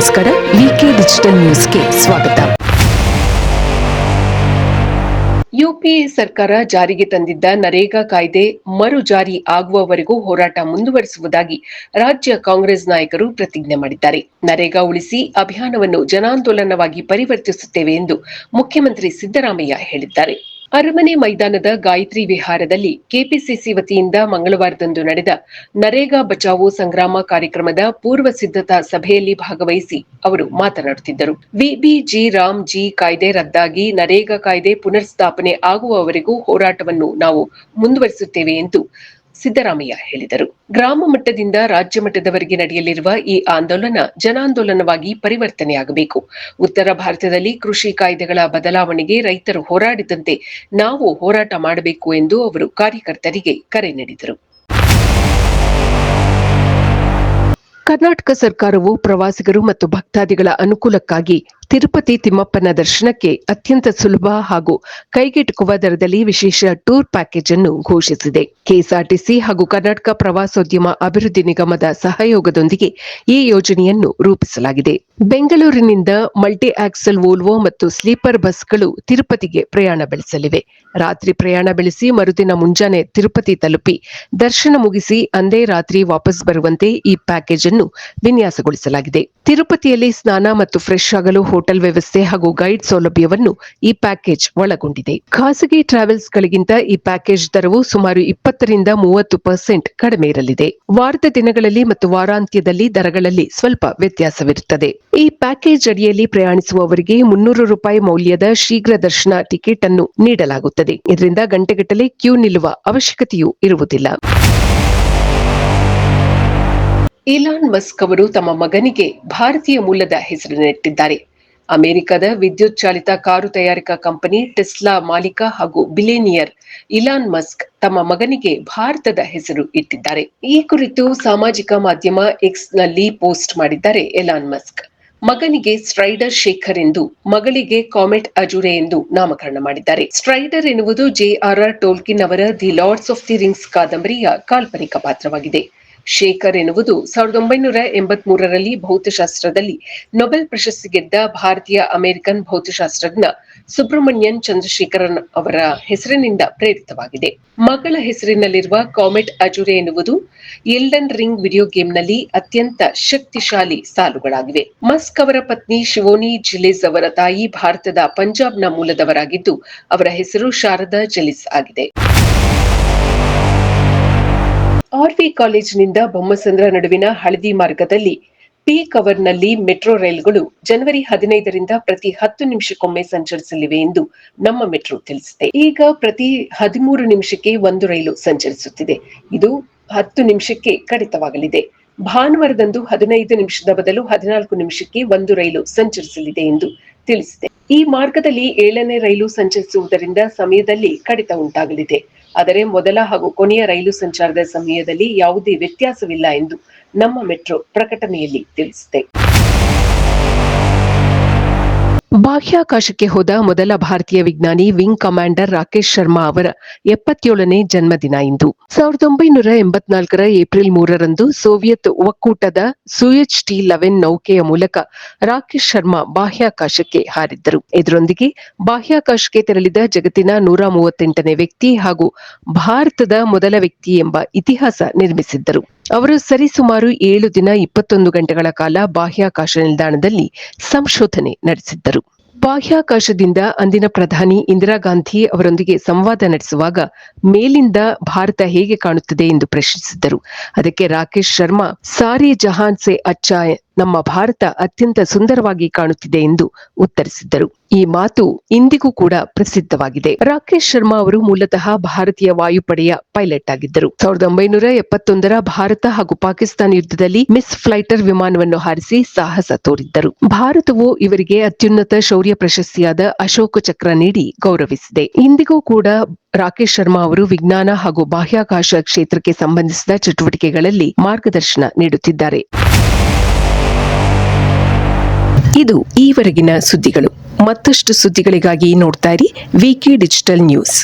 ನಮಸ್ಕಾರ ವಿಕೆ ಡಿಜಿಟಲ್ ನ್ಯೂಸ್ಗೆ ಸ್ವಾಗತ. ಯುಪಿಎ ಸರ್ಕಾರ ಜಾರಿಗೆ ತಂದಿದ್ದ ನರೇಗಾ ಕಾಯ್ದೆ ಮರು ಜಾರಿ ಆಗುವವರೆಗೂ ಹೋರಾಟ ಮುಂದುವರಿಸುವುದಾಗಿ ರಾಜ್ಯ ಕಾಂಗ್ರೆಸ್ ನಾಯಕರು ಪ್ರತಿಜ್ಞೆ ಮಾಡಿದ್ದಾರೆ. ನರೇಗಾ ಉಳಿಸಿ ಅಭಿಯಾನವನ್ನು ಜನಾಂದೋಲನವಾಗಿ ಪರಿವರ್ತಿಸುತ್ತೇವೆ ಎಂದು ಮುಖ್ಯಮಂತ್ರಿ ಸಿದ್ದರಾಮಯ್ಯ ಹೇಳಿದ್ದಾರೆ. ಅರಮನೆ ಮೈದಾನದ ಗಾಯತ್ರಿ ವಿಹಾರದಲ್ಲಿ ಕೆಪಿಸಿಸಿ ವತಿಯಿಂದ ಮಂಗಳವಾರದಂದು ನಡೆದ ನರೇಗಾ ಬಚಾವೋ ಸಂಗ್ರಾಮ ಕಾರ್ಯಕ್ರಮದ ಪೂರ್ವ ಸಿದ್ಧತಾ ಸಭೆಯಲ್ಲಿ ಭಾಗವಹಿಸಿ ಅವರು ಮಾತನಾಡುತ್ತಿದ್ದರು. ವಿಬಿಜಿ ರಾಮ್ ಜಿ ಕಾಯ್ದೆ ರದ್ದಾಗಿ ನರೇಗಾ ಕಾಯ್ದೆ ಪುನರ್ ಸ್ಥಾಪನೆ ಆಗುವವರೆಗೂ ಹೋರಾಟವನ್ನು ನಾವು ಮುಂದುವರಿಸುತ್ತೇವೆ ಎಂದು ಸಿದ್ದರಾಮಯ್ಯ ಹೇಳಿದರು. ಗ್ರಾಮ ಮಟ್ಟದಿಂದ ರಾಜ್ಯ ಮಟ್ಟದವರೆಗೆ ನಡೆಯಲಿರುವ ಈ ಆಂದೋಲನ ಜನಾಂದೋಲನವಾಗಿ ಪರಿವರ್ತನೆಯಾಗಬೇಕು. ಉತ್ತರ ಭಾರತದಲ್ಲಿ ಕೃಷಿ ಕಾಯ್ದೆಗಳ ಬದಲಾವಣೆಗೆ ರೈತರು ಹೋರಾಡಿದಂತೆ ನಾವು ಹೋರಾಟ ಮಾಡಬೇಕು ಎಂದು ಅವರು ಕಾರ್ಯಕರ್ತರಿಗೆ ಕರೆ ನೀಡಿದರು. ಕರ್ನಾಟಕ ಸರ್ಕಾರವು ಪ್ರವಾಸಿಗರು ಮತ್ತು ಭಕ್ತಾದಿಗಳ ಅನುಕೂಲಕ್ಕಾಗಿ ತಿರುಪತಿ ತಿಮ್ಮಪ್ಪನ ದರ್ಶನಕ್ಕೆ ಅತ್ಯಂತ ಸುಲಭ ಹಾಗೂ ಕೈಗೆಟುಕುವ ದರದಲ್ಲಿ ವಿಶೇಷ ಟೂರ್ ಪ್ಯಾಕೇಜ್ ಅನ್ನು ಘೋಷಿಸಿದೆ. ಕೆಎಸ್ಆರ್ಟಿಸಿ ಹಾಗೂ ಕರ್ನಾಟಕ ಪ್ರವಾಸೋದ್ಯಮ ಅಭಿವೃದ್ಧಿ ನಿಗಮದ ಸಹಯೋಗದೊಂದಿಗೆ ಈ ಯೋಜನೆಯನ್ನು ರೂಪಿಸಲಾಗಿದೆ. ಬೆಂಗಳೂರಿನಿಂದ ಮಲ್ಟಿ ಆಕ್ಸೆಲ್ ವೋಲ್ವೋ ಮತ್ತು ಸ್ಲೀಪರ್ ಬಸ್ಗಳು ತಿರುಪತಿಗೆ ಪ್ರಯಾಣ ಬೆಳೆಸಲಿವೆ. ರಾತ್ರಿ ಪ್ರಯಾಣ ಬೆಳೆಸಿ ಮರುದಿನ ಮುಂಜಾನೆ ತಿರುಪತಿ ತಲುಪಿ ದರ್ಶನ ಮುಗಿಸಿ ಅಂದೇ ರಾತ್ರಿ ವಾಪಸ್ ಬರುವಂತೆ ಈ ಪ್ಯಾಕೇಜ್ ಅನ್ನು ವಿನ್ಯಾಸಗೊಳಿಸಲಾಗಿದೆ. ತಿರುಪತಿಯಲ್ಲಿ ಸ್ನಾನ ಮತ್ತು ಫ್ರೆಶ್ ಆಗಲು ಹೋಟೆಲ್ ವ್ಯವಸ್ಥೆ ಹಾಗೂ ಗೈಡ್ ಸೌಲಭ್ಯವನ್ನು ಈ ಪ್ಯಾಕೇಜ್ ಒಳಗೊಂಡಿದೆ. ಖಾಸಗಿ ಟ್ರಾವೆಲ್ಸ್ ಗಳಿಗಿಂತ ಈ ಪ್ಯಾಕೇಜ್ ದರವು ಸುಮಾರು ಇಪ್ಪತ್ತರಿಂದ ಮೂವತ್ತು ಪರ್ಸೆಂಟ್ ಕಡಿಮೆ ಇರಲಿದೆ. ವಾರದ ದಿನಗಳಲ್ಲಿ ಮತ್ತು ವಾರಾಂತ್ಯದಲ್ಲಿ ದರಗಳಲ್ಲಿ ಸ್ವಲ್ಪ ವ್ಯತ್ಯಾಸವಿರುತ್ತದೆ. ಈ ಪ್ಯಾಕೇಜ್ ಅಡಿಯಲ್ಲಿ ಪ್ರಯಾಣಿಸುವವರಿಗೆ ಮುನ್ನೂರು ರೂಪಾಯಿ ಮೌಲ್ಯದ ಶೀಘ್ರ ದರ್ಶನ ಟಿಕೆಟ್ ಅನ್ನು ನೀಡಲಾಗುತ್ತದೆ. ಇದರಿಂದ ಗಂಟೆಗಟ್ಟಲೆ ಕ್ಯೂ ನಿಲ್ಲುವ ಅವಶ್ಯಕತೆಯೂ ಇರುವುದಿಲ್ಲ. ಇಲಾನ್ ಮಸ್ಕ್ ಅವರು ತಮ್ಮ ಮಗನಿಗೆ ಭಾರತೀಯ ಮೂಲದ ಹೆಸರಿನಿಟ್ಟಿದ್ದಾರೆ ಅಮೆರಿಕದ ವಿದ್ಯುತ್ ಚಾಲಿತ ಕಾರು ತಯಾರಿಕಾ ಕಂಪನಿ ಟೆಸ್ಲಾ ಮಾಲೀಕ ಹಾಗೂ ಬಿಲೇನಿಯರ್ ಇಲಾನ್ ಮಸ್ಕ್ ತಮ್ಮ ಮಗನಿಗೆ ಭಾರತದ ಹೆಸರು ಇಟ್ಟಿದ್ದಾರೆ. ಈ ಕುರಿತು ಸಾಮಾಜಿಕ ಮಾಧ್ಯಮ ಎಕ್ಸ್ನಲ್ಲಿ ಪೋಸ್ಟ್ ಮಾಡಿದ್ದಾರೆ ಎಲಾನ್ ಮಸ್ಕ್. ಮಗನಿಗೆ ಸ್ಟ್ರೈಡರ್ ಶೇಖರ್ ಎಂದು, ಮಗಳಿಗೆ ಕಾಮೆಟ್ ಅಜುರೆ ಎಂದು ನಾಮಕರಣ ಮಾಡಿದ್ದಾರೆ. ಸ್ಟ್ರೈಡರ್ ಎನ್ನುವುದು ಜೆ ಆರ್ ಆರ್ ಟೋಲ್ಕಿನ್ ಅವರ the lords of the rings ಕಾದಂಬರಿಯ ಕಾಲ್ಪನಿಕ ಪಾತ್ರವಾಗಿದೆ. ಶೇಖರ್ ಎನ್ನುವುದು ಸಾವಿರದ ಒಂಬೈನೂರ ಎಂಬತ್ ಮೂರರಲ್ಲಿ ಭೌತಶಾಸ್ತ್ರದಲ್ಲಿ ನೊಬೆಲ್ ಪ್ರಶಸ್ತಿ ಗೆದ್ದ ಭಾರತೀಯ ಅಮೆರಿಕನ್ ಭೌತಶಾಸ್ತ್ರಜ್ಞ ಸುಬ್ರಹ್ಮಣ್ಯನ್ ಚಂದ್ರಶೇಖರನ್ ಅವರ ಹೆಸರಿನಿಂದ ಪ್ರೇರಿತವಾಗಿದೆ. ಮಗಳ ಹೆಸರಿನಲ್ಲಿರುವ ಕಾಮೆಟ್ ಅಜುರೆ ಎನ್ನುವುದು ಎಲ್ಡನ್ ರಿಂಗ್ ವಿಡಿಯೋ ಗೇಮ್ನಲ್ಲಿ ಅತ್ಯಂತ ಶಕ್ತಿಶಾಲಿ ಸಾಲುಗಳಾಗಿವೆ. ಮಸ್ಕ್ ಅವರ ಪತ್ನಿ ಶಿವೋನಿ ಜಿಲೇಸ್ ಅವರ ತಾಯಿ ಭಾರತದ ಪಂಜಾಬ್ನ ಮೂಲದವರಾಗಿದ್ದು, ಅವರ ಹೆಸರು ಶಾರದಾ ಜಿಲಿಸ್ ಆಗಿದೆ. ಆರ್ವಿ ಕಾಲೇಜಿನಿಂದ ಬೊಮ್ಮಸಂದ್ರ ನಡುವಿನ ಹಳದಿ ಮಾರ್ಗದಲ್ಲಿ ಪಿ ಕವರ್ನಲ್ಲಿ ಮೆಟ್ರೋ ರೈಲುಗಳು ಜನವರಿ ಹದಿನೈದರಿಂದ ಪ್ರತಿ ಹತ್ತು ನಿಮಿಷಕ್ಕೊಮ್ಮೆ ಸಂಚರಿಸಲಿವೆ ಎಂದು ನಮ್ಮ ಮೆಟ್ರೋ ತಿಳಿಸಿದೆ. ಈಗ ಪ್ರತಿ ಹದಿಮೂರು ನಿಮಿಷಕ್ಕೆ ಒಂದು ರೈಲು ಸಂಚರಿಸುತ್ತಿದೆ. ಇದು ಹತ್ತು ನಿಮಿಷಕ್ಕೆ ಕಡಿತವಾಗಲಿದೆ. ಭಾನುವಾರದಂದು ಹದಿನೈದು ನಿಮಿಷದ ಬದಲು ಹದಿನಾಲ್ಕು ನಿಮಿಷಕ್ಕೆ ಒಂದು ರೈಲು ಸಂಚರಿಸಲಿದೆ ಎಂದು ತಿಳಿಸಿದೆ. ಈ ಮಾರ್ಗದಲ್ಲಿ ಏಳನೇ ರೈಲು ಸಂಚರಿಸುವುದರಿಂದ ಸಮಯದಲ್ಲಿ ಕಡಿತ ಉಂಟಾಗಲಿದೆ. ಆದರೆ ಮೊದಲ ಹಾಗೂ ಕೊನೆಯ ರೈಲು ಸಂಚಾರದ ಸಮಯದಲ್ಲಿ ಯಾವುದೇ ವ್ಯತ್ಯಾಸವಿಲ್ಲ ಎಂದು ನಮ್ಮ ಮೆಟ್ರೋ ಪ್ರಕಟಣೆಯಲ್ಲಿ ತಿಳಿಸಿದೆ. ಬಾಹ್ಯಾಕಾಶಕ್ಕೆ ಹೋದ ಮೊದಲ ಭಾರತೀಯ ವಿಜ್ಞಾನಿ ವಿಂಗ್ ಕಮಾಂಡರ್ ರಾಕೇಶ್ ಶರ್ಮಾ ಅವರ ಎಪ್ಪತ್ತೇಳನೇ ಜನ್ಮದಿನ ಇಂದು. ಸಾವಿರದ ಒಂಬೈನೂರ ಎಂಬತ್ನಾಲ್ಕರ ಏಪ್ರಿಲ್ ಮೂರರಂದು ಸೋವಿಯತ್ ಒಕ್ಕೂಟದ ಸುಯಚ್ ಟಿ ಲೆವೆನ್ ನೌಕೆಯ ಮೂಲಕ ರಾಕೇಶ್ ಶರ್ಮಾ ಬಾಹ್ಯಾಕಾಶಕ್ಕೆ ಹಾರಿದ್ದರು. ಇದರೊಂದಿಗೆ ಬಾಹ್ಯಾಕಾಶಕ್ಕೆ ತೆರಳಿದ ಜಗತ್ತಿನ ನೂರ ಮೂವತ್ತೆಂಟನೇ ವ್ಯಕ್ತಿ ಹಾಗೂ ಭಾರತದ ಮೊದಲ ವ್ಯಕ್ತಿ ಎಂಬ ಇತಿಹಾಸ ನಿರ್ಮಿಸಿದ್ದರು. ಅವರು ಸರಿಸುಮಾರು ಏಳು ದಿನ ಇಪ್ಪತ್ತೊಂದು ಗಂಟೆಗಳ ಕಾಲ ಬಾಹ್ಯಾಕಾಶ ನಿಲ್ದಾಣದಲ್ಲಿ ಸಂಶೋಧನೆ ನಡೆಸಿದ್ದರು. ಬಾಹ್ಯಾಕಾಶದಿಂದ ಅಂದಿನ ಪ್ರಧಾನಿ ಇಂದಿರಾ ಗಾಂಧಿ ಅವರೊಂದಿಗೆ ಸಂವಾದ ನಡೆಸುವಾಗ ಮೇಲಿಂದ ಭಾರತ ಹೇಗೆ ಕಾಣುತ್ತದೆ ಎಂದು ಪ್ರಶ್ನಿಸಿದ್ದರು. ಅದಕ್ಕೆ ರಾಕೇಶ್ ಶರ್ಮಾ, ಸಾರಿ ಜಹಾನ್ ಸೆ ಅಚ್ಚಾ, ನಮ್ಮ ಭಾರತ ಅತ್ಯಂತ ಸುಂದರವಾಗಿ ಕಾಣುತ್ತಿದೆ ಎಂದು ಉತ್ತರಿಸಿದ್ದರು. ಈ ಮಾತು ಇಂದಿಗೂ ಕೂಡ ಪ್ರಸಿದ್ಧವಾಗಿದೆ. ರಾಕೇಶ್ ಶರ್ಮಾ ಅವರು ಮೂಲತಃ ಭಾರತೀಯ ವಾಯುಪಡೆಯ ಪೈಲಟ್ ಆಗಿದ್ದರು. ಸಾವಿರದ ಒಂಬೈನೂರ ಎಪ್ಪತ್ತೊಂದರ ಭಾರತ ಹಾಗೂ ಪಾಕಿಸ್ತಾನ ಯುದ್ಧದಲ್ಲಿ ಮಿಸ್ ಫ್ಲೈಟರ್ ವಿಮಾನವನ್ನು ಹಾರಿಸಿ ಸಾಹಸ ತೋರಿದ್ದರು. ಭಾರತವು ಇವರಿಗೆ ಅತ್ಯುನ್ನತ ಪ್ರಶಸ್ತಿಯಾದ ಅಶೋಕ ಚಕ್ರ ನೀಡಿ ಗೌರವಿಸಿದೆ. ಇಂದಿಗೂ ಕೂಡ ರಾಕೇಶ್ ಶರ್ಮಾ ಅವರು ವಿಜ್ಞಾನ ಹಾಗೂ ಬಾಹ್ಯಾಕಾಶ ಕ್ಷೇತ್ರಕ್ಕೆ ಸಂಬಂಧಿಸಿದ ಚಟುವಟಿಕೆಗಳಲ್ಲಿ ಮಾರ್ಗದರ್ಶನ ನೀಡುತ್ತಿದ್ದಾರೆ. ಇದು ಈವರೆಗಿನ ಸುದ್ದಿಗಳು. ಮತ್ತಷ್ಟು ಸುದ್ದಿಗಳಿಗಾಗಿ ನೋಡ್ತಾ ಇರಿ ವಿಕೆ ಡಿಜಿಟಲ್ ನ್ಯೂಸ್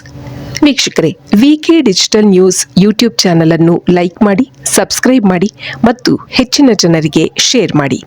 ವೀಕ್ಷಕರೇ VK digital news YouTube channel ಅನ್ನು ಲೈಕ್ ಮಾಡಿ, ಸಬ್ಸ್ಕ್ರೈಬ್ ಮಾಡಿ ಮತ್ತು ಹೆಚ್ಚಿನ ಜನರಿಗೆ ಶೇರ್ ಮಾಡಿ.